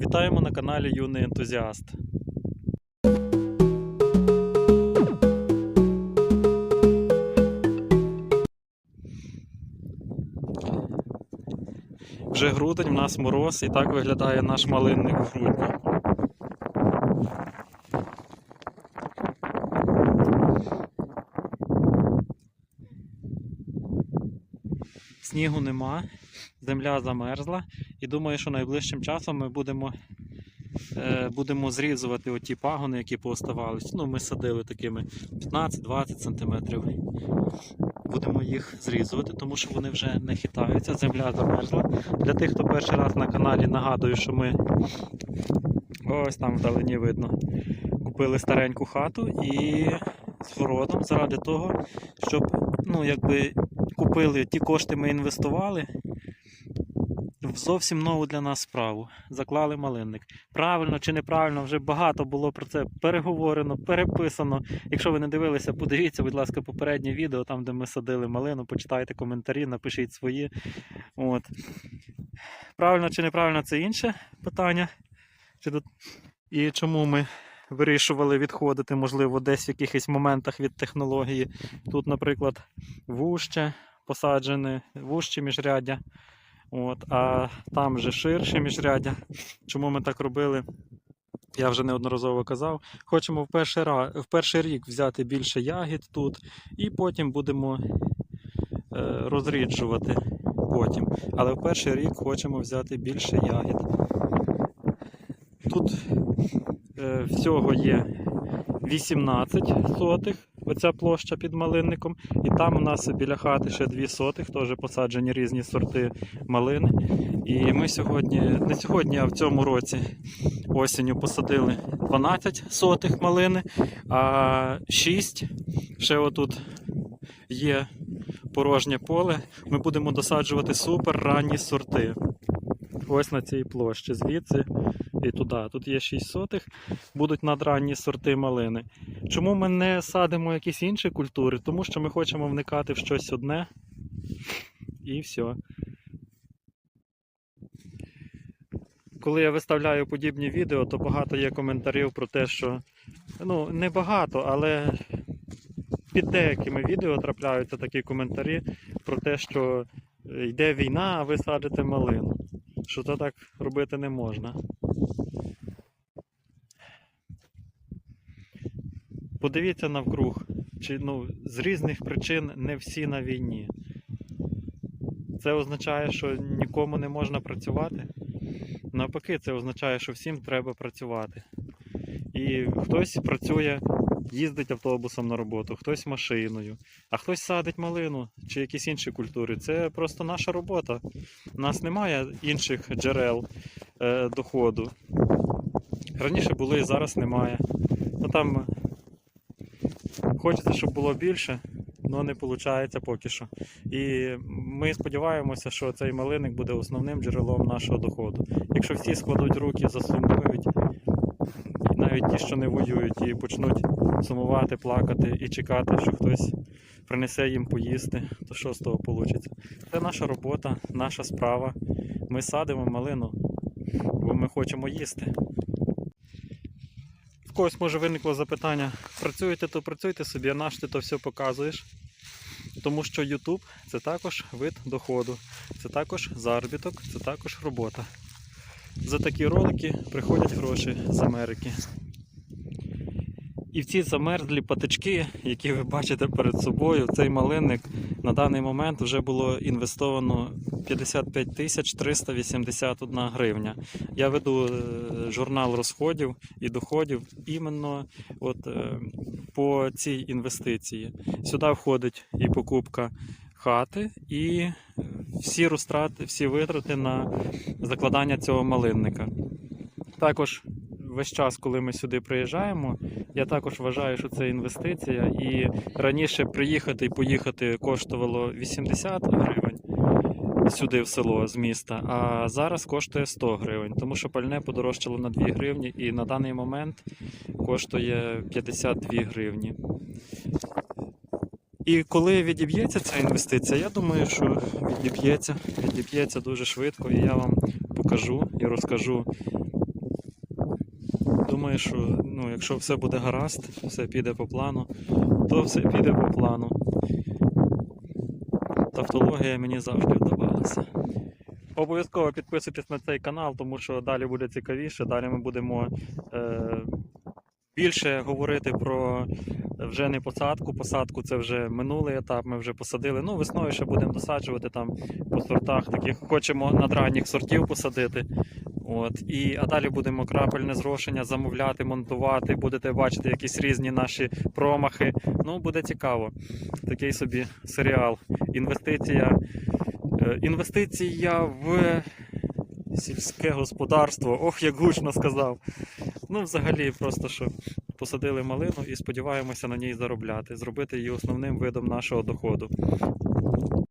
Вітаємо на каналі Юний Ентузіаст. Вже грудень, в нас мороз, і так виглядає наш малинник в грудні. Снігу нема, земля замерзла, і думаю, що найближчим часом ми будемо, е, будемо зрізувати оті пагони, які пооставались. Ну, ми садили такими 15-20 см. Будемо їх зрізувати, тому що вони вже не хитаються, земля замерзла. Для тих, хто перший раз на каналі, нагадую, що ми ось там вдалині видно. Купили стареньку хату і з городом заради того, щоб ну, якби купили ті кошти, ми інвестували в зовсім нову для нас справу. Заклали малинник. Правильно чи неправильно, вже багато було про це переговорено, переписано. Якщо ви не дивилися, подивіться, будь ласка, попереднє відео, там, де ми садили малину, почитайте коментарі, напишіть свої. От. Правильно чи неправильно, це інше питання. І чому ми вирішували відходити, можливо, десь в якихось моментах від технології. Тут, наприклад, вужче посаджене, вужче міжряддя. От, а там вже ширше міжряддя. Чому ми так робили? Я вже неодноразово казав. Хочемо в перший, раз, в перший рік взяти більше ягід тут, і потім будемо е, розріджувати потім. Але в перший рік хочемо взяти більше ягід. Тут е, всього є 18 сотих, оця площа під малинником. І там у нас біля хати ще 2 сотих, теж посаджені різні сорти малини. І ми сьогодні, не сьогодні, а в цьому році осінню посадили 12 сотих малини, а 6 ще отут є порожнє поле. Ми будемо досаджувати супер ранні сорти. Ось на цій площі, звідси і туди. Тут є 6 сотих, будуть надранні сорти малини. Чому ми не садимо якісь інші культури? Тому що ми хочемо вникати в щось одне і все. Коли я виставляю подібні відео, то багато є коментарів про те, що ну, не багато, але під деякими відео трапляються такі коментарі про те, що йде війна, а ви садите малину. Що то так робити не можна. Подивіться навкруг, чи ну, з різних причин не всі на війні. Це означає, що нікому не можна працювати. Навпаки, це означає, що всім треба працювати. І хтось працює, їздить автобусом на роботу, хтось машиною, а хтось садить малину чи якісь інші культури. Це просто наша робота. У нас немає інших джерел е, доходу. Раніше були, зараз немає. Ну там хочеться, щоб було більше, але не виходить поки що. І ми сподіваємося, що цей малиник буде основним джерелом нашого доходу. Якщо всі складуть руки, засумують, навіть ті, що не воюють, і почнуть сумувати, плакати і чекати, що хтось принесе їм поїсти, то що з того вийде? Це наша робота, наша справа. Ми садимо малину, бо ми хочемо їсти. Когось може виникло запитання: працюєте, то працюйте собі, а наш ти то все показуєш. Тому що YouTube це також вид доходу, це також заробіток, це також робота. За такі ролики приходять гроші з Америки. І в ці замерзлі патички, які ви бачите перед собою, цей малинник на даний момент вже було інвестовано 55 тисяч 381 гривня. Я веду е, журнал розходів і доходів іменно от, е, по цій інвестиції. Сюди входить і покупка хати, і е, всі розтрати, всі витрати на закладання цього малинника. Також весь час, коли ми сюди приїжджаємо, я також вважаю, що це інвестиція. І раніше приїхати і поїхати коштувало 80 гривень сюди в село з міста, а зараз коштує 100 гривень, тому що пальне подорожчало на 2 гривні і на даний момент коштує 52 гривні. І коли відіб'ється ця інвестиція, я думаю, що відіб'ється, відіб'ється дуже швидко, і я вам покажу і розкажу Думаю, що ну, якщо все буде гаразд, все піде по плану, то все піде по плану. Тавтологія мені завжди вдавалася. Обов'язково підписуйтесь на цей канал, тому що далі буде цікавіше. Далі ми будемо е, більше говорити про вже не посадку. Посадку це вже минулий етап. Ми вже посадили. Ну, весною ще будемо досаджувати там по сортах. Таких хочемо надранніх сортів посадити. От і а далі будемо крапельне зрошення замовляти, монтувати. Будете бачити якісь різні наші промахи. Ну буде цікаво. Такий собі серіал. Інвестиція. е, Інвестиція в сільське господарство. Ох, як гучно сказав. Ну, взагалі, просто що посадили малину і сподіваємося на ній заробляти, зробити її основним видом нашого доходу.